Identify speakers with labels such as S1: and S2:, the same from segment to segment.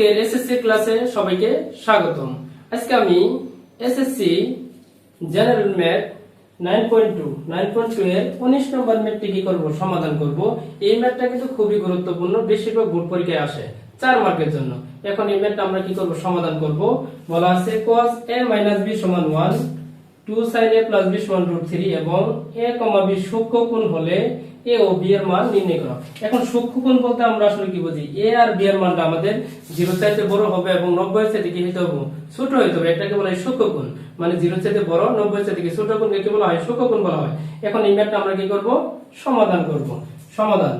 S1: আজকের এসএসসি ক্লাসে সবাইকে স্বাগতম। আজকে আমি SSC general math nine point two nine point two এর উনিশ নম্বর ম্যাথটি কি করব, সমাধান করব। এই ম্যাথটা কিন্তু খুবই গুরুত্বপূর্ণ, বেশিরভাগ পরীক্ষায় আসে মার্কের জন্য। এখন এই আমরা কি করব, সমাধান করব। বলা আছে cos a মাইনাস b সমান 1 two sine A plus B সমান রুট থ্রি এবং কোণ হলে এ ও বি এর মান নির্ণয় করো। এখন সূক্ষ্ম কোণ বলতে আমরা আসলে কি বুঝি? এ আর বি এর মানটা আমাদের জিরো চাইতে বড় হবে এবং নব্বই চাইতে কি হতে হবে? ছোট হতে হবে। এটাকে বলা হয় সূক্ষ্ম কোণ মানে জিরো চাইতে বড় নব্বই চাইতে কি? ছোট কোণকে কি বলা হয়? সূক্ষ্ম কোণ বলা হয়। এখন এই ম্যাথটা আমরা কি করব? সমাধান করব। সমাধান।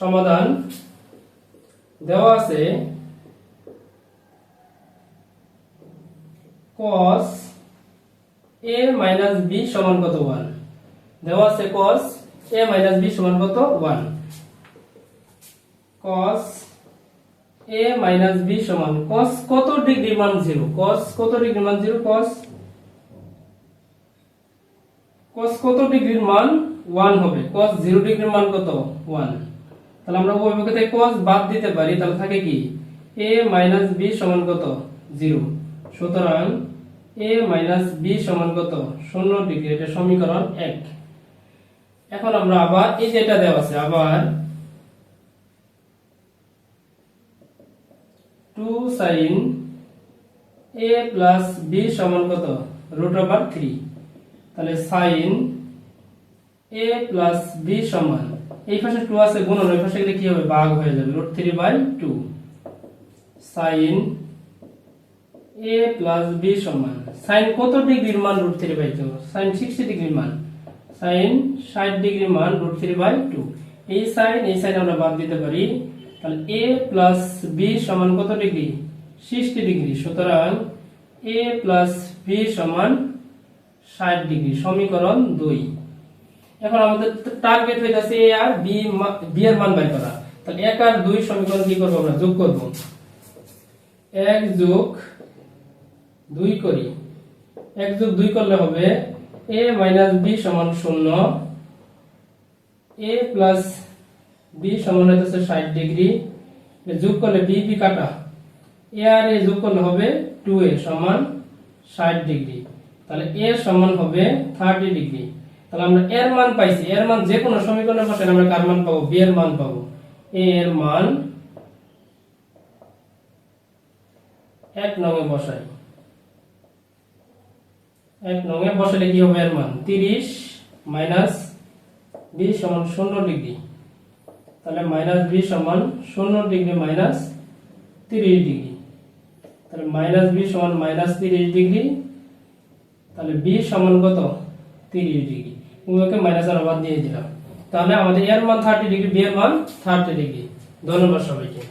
S1: সমাধান দেওয়া আছে cos a মাইনাস b সমান কত 1 দেওয়া আছে cos a মাইনাস b সমান কত 1 cos a মাইনাস b সমান cos কত ডিগ্রি মান 0 cos কত ডিগ্রি মান 0 cos cos কত ডিগ্রির মান 1 হবে? Cos 0 ডিগ্রির মান কত 1 তাহলে আমরা উভয় পক্ষ থেকে cos বাদ দিতে পারি, তাহলে থাকে কি? A b সমান কত 0 সুতরাং a মাইনাস b সমান কত? শূন্য ডিগ্রি, এটা সমীকরণ এক। এখন আমরা আবার, এই যেটা দেওয়া আছে, আবার two sine a plus b সমান কত? রুট ওভার থ্রি তাহলে সাইন a প্লাস b সমান, এই পাশে টু আছে, গুণন ওই পাশে গেলে কি হবে? ভাগ হয়ে যাবে root three by two sine a plus b সমান। সাইন কত ডিগ্রির মান root three by two sine sixty ডিগ্রির মান। সাইন ষাট ডিগ্রির মান রুট থ্রি বাই টু এই সাইন এই সাইন আমরা বাদ দিতে পারি। তাহলে a প্লাস b সমান কত ডিগ্রি? Sixty degree. সুতরাং a প্লাস b সমান ষাট ডিগ্রি। সমীকরণ দুই। এখন আমাদের টার্গেট হয়ে a আর মা- b এর মান বের করা। তাহলে এক আর দুই সমীকরণ কি করব আমরা? যোগ করব। এক যোগ দুই করি। এক যোগ দুই করলে হবে a মাইনাস বি সমান শূন্য। a প্লাস বি সমান হইতেছে ষাট ডিগ্রি। এ যোগ করলে বি বি কাটা। a আর a যোগ করলে হবে টু এ সমান ষাট ডিগ্রি। তাহলে a সমান হবে থার্টি ডিগ্রি। তাহলে আমরা এর মান পাইছি। এর মান যে কোনো সমীকরণের পাশে আমরা কার মান পাবো? b এর মান পাবো। a এর মান এক নঙে বসাই। এক নঙে বসালে কি হবে এর মান? তিরিশ মাইনাস বি সমান শূন্য ডিগ্রি। তাহলে মাইনাস বি সমান শূন্য ডিগ্রি মাইনাস তিরিশ ডিগ্রি। তাহলে মাইনাস বি সমান মাইনাস তিরিশ ডিগ্রি। তাহলে বি সমান কত? তিরিশ ডিগ্রি। উভয়কে মাইনাস আর আবার দিয়ে দিলাম। তাহলে আমাদের এর মান থার্টি ডিগ্রি বি এর মান থার্টি ডিগ্রি। ধন্যবাদ সবাইকে।